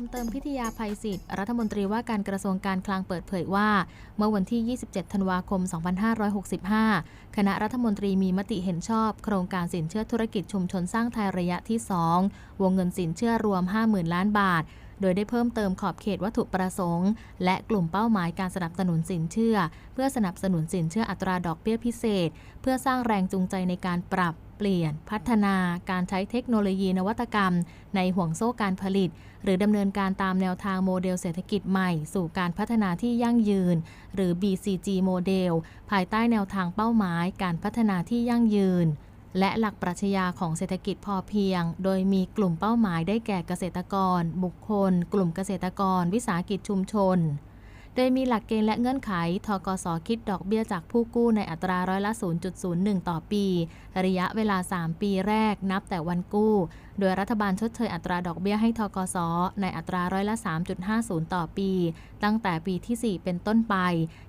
มเติมพิทยาภัยศิษย์รัฐมนตรีว่าการกระทรวงการคลังเปิดเผยว่า เมื่อวันที่ 27 ธันวาคม 2565 คณะรัฐมนตรีมีมติเห็นชอบ โครงการสินเชื่อธุรกิจชุมชนสร้างไทยระยะที่ 2 วงเงินสินเชื่อรวม 50,000 ล้านบาท โดยได้เพิ่มเติมขอบเขตวัตถุประสงค์ และกลุ่มเป้าหมายการสนับสนุนสินเชื่อ เพื่อสนับสนุนสินเชื่ออัตราดอกเบี้ยพิเศษ เพื่อสร้างแรงจูงใจในการปรับ เปลี่ยน พัฒนาการใช้เทคโนโลยีนวัตกรรม ในห่วงโซ่การผลิต หรือดำเนินการตามแนวทางโมเดลเศรษฐกิจใหม่ สู่การพัฒนาที่ยั่งยืน หรือ BCG โมเดลภายใต้แนวทางเป้าหมาย การพัฒนาที่ยั่งยืน และหลักปรัชญาของเศรษฐกิจพอเพียง โดยมีกลุ่มเป้าหมายได้แก่เกษตรกร บุคคล กลุ่มเกษตรกร วิสาหกิจชุมชน ดยมีหลักเกณฑ์และเงื่อนไข ทกสคิดดอกเบี้ยจากผู้กู้ในอัตราร้อยละ 0.01 ต่อปี ระยะเวลา 3 ปีแรกนับแต่วันกู้ โดยรัฐบาลชดเชยอัตราดอกเบี้ยให้ทกสในอัตราร้อยละ 3.50 ต่อปี ตั้งแต่ปีที่ 4 เป็นต้นไป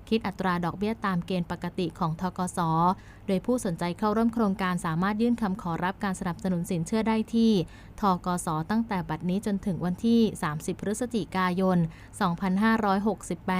คิดอัตราดอกเบี้ยตามเกณฑ์ปกติของทกส โดยผู้สนใจเข้าร่วมโครงการสามารถยื่นคำขอรับการสนับสนุนสินเชื่อได้ที่ทกสตั้งแต่บัดนี้จนถึงวันที่ 30 พฤศจิกายน 2568